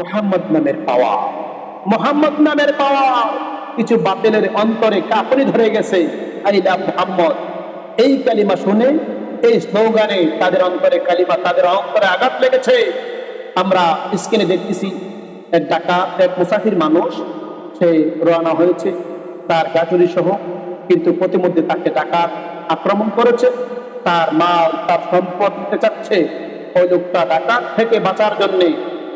মোহাম্মদ নামের পাওয়া। মোহাম্মদ নামের পাওয়া কিছু বাতিলের অন্তরে কাপড়ি ধরে গেছে আইলা মোহাম্মদ। এই কালিমা শুনে, এই স্লোগানে তাদের অন্তরে কালিমা, তাদের অন্তরে আঘাত লেগেছে। আমরা স্ক্রিনে দেখতেছি, এক ডাকাত এক মুসাফির মানুষ, সে রওনা হয়েছে তার গাজুরি সহ, কিন্তু প্রতিমধ্যে তাকে ডাকাত আক্রমণ করেছে। তার মাল, তার সম্পদ নিতে চাচ্ছে। ওই লোকটা ডাকাত থেকে বাঁচার জন্য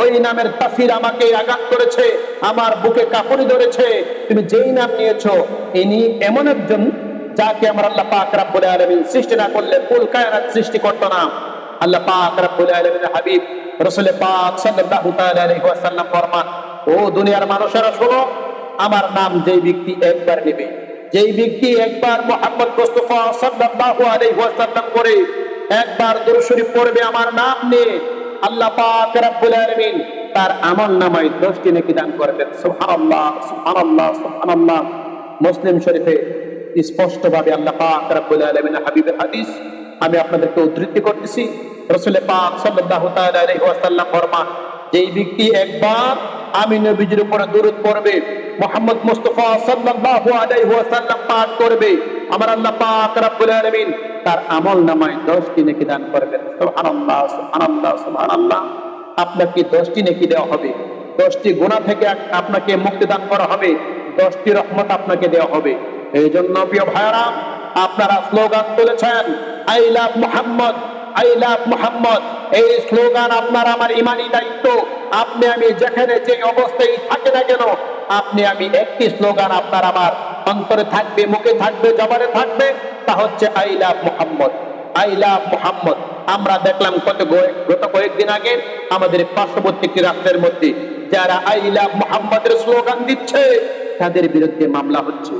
ওই নামের তাফির আমাকে আঘাত করেছে, আমার বুকে কাপড়ি ধরেছে। তুমি যেই নাম নিয়েছো, ইনি এমন একজন যাকে আমার আল্লাহ পাক রাব্বুল আলামিন সৃষ্টি না করলে কুল কায়নাত সৃষ্টি করতো না। আল্লাহ পাক রাব্বুল আলামিনের হাবিব রাসূল পাক সাল্লাল্লাহু তাআলা আলাইহি ওয়াসাল্লাম ফরমান, ও দুনিয়ার মানুষেরা, শোনো, আমার নাম যেই ব্যক্তি একবার নেবে, যেই ব্যক্তি একবার মোহাম্মদ মুস্তাফা সাল্লাল্লাহু আলাইহি ওয়াসাল্লাম করে একবার দরুদ শরীফ পড়বে, আমার নাম নিয়ে আল্লাহ পাক রব্বুল আলামিন তার আমল নামায় 10টি নেকি দান করবেন সুবহানাল্লাহ সুবহানাল্লাহ সুবহানাল্লাহ। মুসলিম শরীফে স্পষ্ট ভাবে আল্লাহ পাক রব্বুল আলামিন হাবিবের হাদিস আমি আপনাদেরকে উদ্ধৃতি করতেছি। রাসূল পাক সাল্লাল্লাহু তাআলা আলাইহি ওয়াসাল্লাম ফরমান যেই ব্যক্তি একবার আমি নবীজির উপরে দরুদ পড়বে, মোহাম্মদ মুস্তাফা সাল্লাল্লাহু আলাইহি ওয়াসাল্লাম পাঠ করবে, আমার আল্লাহ পাক রব্বুল আলামিন তার আমল নামায় 10টি নেকি দান করবেন? আপনাকে 10টি নেকি দেওয়া হবে। 10টি গুনাহ থেকে আপনাকে মুক্তি দান করা হবে। 10টি রহমত আপনাকে দেওয়া হবে। এই জন্য প্রিয় ভাইরা আপনারা স্লোগান তুলেছেন, I love Muhammad, I love Muhammad. এই স্লোগান আপনার আমার ইমানি দায়িত্ব। আপনি আমি যেখানে যে অবস্থায় থাকে না কেন, আপনি আমি একটি স্লোগান আপনার আমার অন্তরে থাকবে, মুখে থাকবে, জবানে থাকবে, তা হচ্ছে I love Muhammad. I love Muhammad. আমরা দেখলাম কত গত কয়েকদিন আগে আমাদের পার্শ্ববর্তী একটি রাষ্ট্রের মধ্যে যারা আই লাভ মুহাম্মদের স্লোগান দিচ্ছে, তাদের বিরুদ্ধে মামলা হচ্ছে।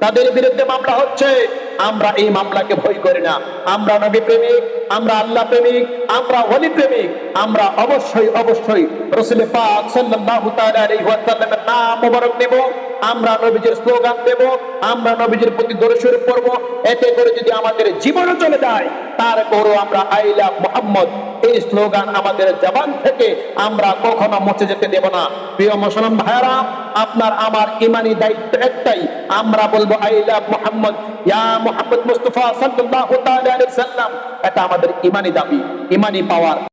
তাদের বিরুদ্ধে মামলা হচ্ছে। আমরা এই মামলাকে ভয় করি না। আমরা নবী প্রেমিক, আমরা আল্লাহ প্রেমিক, আমরা হলি প্রেমিক। আমরা অবশ্যই অবশ্যই রসুল পাক আলাইহি ওয়াসাল্লামের নাম মোবারক নেব। আমরা নবীজির স্লোগান দেব, আমরা নবীজির প্রতি দরুদ পড়ব, এতে করে যদি আমাদের জীবনও চলে যায়, তারপরও আমরা আই লাভ মোহাম্মদ, এই স্লোগান আমাদের জবান থেকে আমরা কখনো মুছে যেতে দেব না। প্রিয় মুসলমান ভাইরা আপনার, আমার ইমানি দায়িত্ব একটাই, আমরা বলব আইলা মোহাম্মদ। ইয়া মোহাম্মদ মুস্তাফা সাল্লাল্লাহু তাআলা আলাইহি সাল্লাম, এটা আমাদের ইমানি দাবি, ইমানি পাওয়ার।